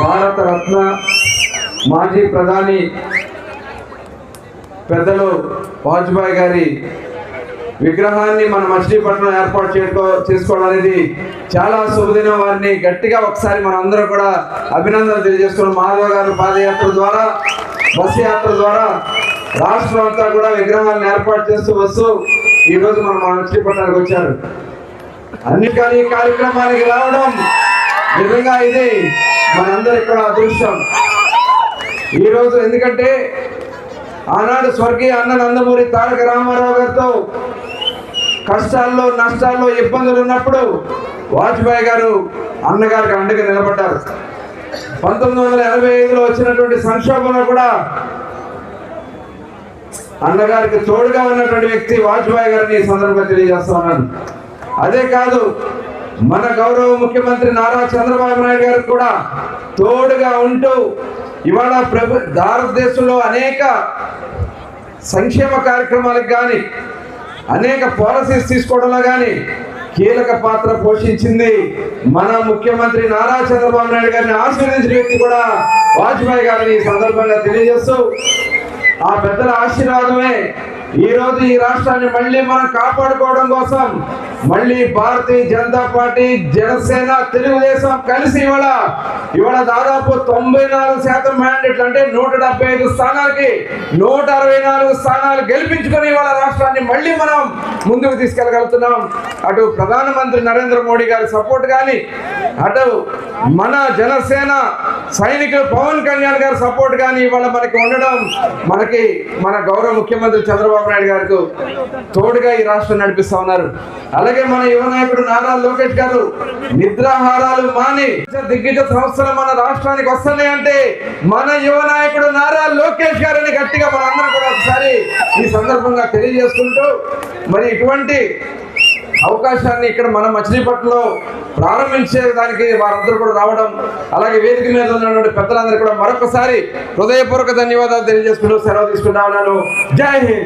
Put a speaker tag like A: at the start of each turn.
A: భారతరత్న మాజీ ప్రధాని పెద్దలు వాజ్పేయి గారి విగ్రహాన్ని మన మచిలీపట్నం ఏర్పాటు చేసుకో చేసుకోవడం అనేది చాలా శుభదినం. వారిని గట్టిగా ఒకసారి మన అందరూ కూడా అభినందనలు తెలియజేస్తున్నాం. మాధవ గారి పాదయాత్ర ద్వారా బస్సు యాత్ర ద్వారా రాష్ట్రం అంతా కూడా విగ్రహాలను ఏర్పాటు చేస్తూ వస్తూ ఈరోజు మనం మన మచిలీపట్నానికి వచ్చారు. అన్ని ఈ కార్యక్రమానికి రావడం నిజంగా ఇది మనందరి ఇక్కడ అదృష్టం. ఈ రోజు ఎందుకంటే ఆనాడు స్వర్గీయ అన్న నందమూరి తారక రామారావు గారితో కష్టాల్లో నష్టాల్లో ఇబ్బందులు ఉన్నప్పుడు వాజ్పేయి గారు అన్నగారికి అండగా నిలబడ్డారు. పంతొమ్మిది వందల ఎనభై ఐదులో వచ్చినటువంటి సంక్షోభంలో కూడా అన్నగారికి తోడుగా ఉన్నటువంటి వ్యక్తి వాజ్పేయి గారిని ఈ సందర్భంగా తెలియజేస్తా ఉన్నాను. అదే కాదు మన గౌరవ ముఖ్యమంత్రి నారా చంద్రబాబు నాయుడు గారు కూడా తోడుగా ఉంటూ ఇవాళ ప్రభు భారతదేశంలో అనేక సంక్షేమ కార్యక్రమాలకు కానీ అనేక పాలసీస్ తీసుకోవడంలో కానీ కీలక పాత్ర పోషించింది మన ముఖ్యమంత్రి నారా చంద్రబాబు నాయుడు గారిని ఆశీర్వదించిన వ్యక్తి కూడా వాజ్పేయి గారిని ఈ సందర్భంగా తెలియజేస్తూ ఆ పెద్దల ఆశీర్వాదమే ఈ రోజు ఈ రాష్ట్రాన్ని మళ్ళీ మనం కాపాడుకోవడం కోసం మళ్ళీ భారతీయ జనతా పార్టీ జనసేన తెలుగుదేశం కలిసి ఇవాళ ఇవాళ దాదాపు తొంభై నాలుగు శాతం మ్యాండేట్లు అంటే నూట డెబ్బై ఐదు స్థానాలకి నూట అరవై నాలుగు స్థానాలు గెలిపించుకొని ఇవాళ రాష్ట్రాన్ని మళ్ళీ మనం ముందుకు తీసుకెళ్ళగలుగుతున్నాం. అటు ప్రధానమంత్రి నరేంద్ర మోడీ గారి సపోర్ట్ కానీ అటు మన జనసేన సైనికులు పవన్ కళ్యాణ్ గారి సపోర్ట్ కానీ ఇవాళ మనకి ఉండడం మనకి మన గౌరవ ముఖ్యమంత్రి చంద్రబాబు నాయుడు గారికి తోడుగా ఈ రాష్ట్రం నడిపిస్తా ఉన్నారు. అలాగే మన యువ నాయకుడు నారా లోకేష్ గారు నిద్రాహారాలు మాని దిగ్గజ సంస్థలు మన రాష్ట్రానికి వస్తున్నాయంటే మన యువ నాయకుడు నారా లోకేష్ గారిని గట్టిగా మన అందరం కూడా ఒకసారి ఈ సందర్భంగా తెలియజేసుకుంటూ మరి ఇటువంటి అవకాశాన్ని ఇక్కడ మన మచిలీపట్నంలో ప్రారంభించే దానికి వారందరూ కూడా రావడం అలాగే వేదిక మీద ఉన్నటువంటి పెద్దలందరూ కూడా మరొకసారి హృదయపూర్వక ధన్యవాదాలు తెలియజేసుకుంటూ సెలవు తీసుకుంటా ఉన్నాను. జై హింద్!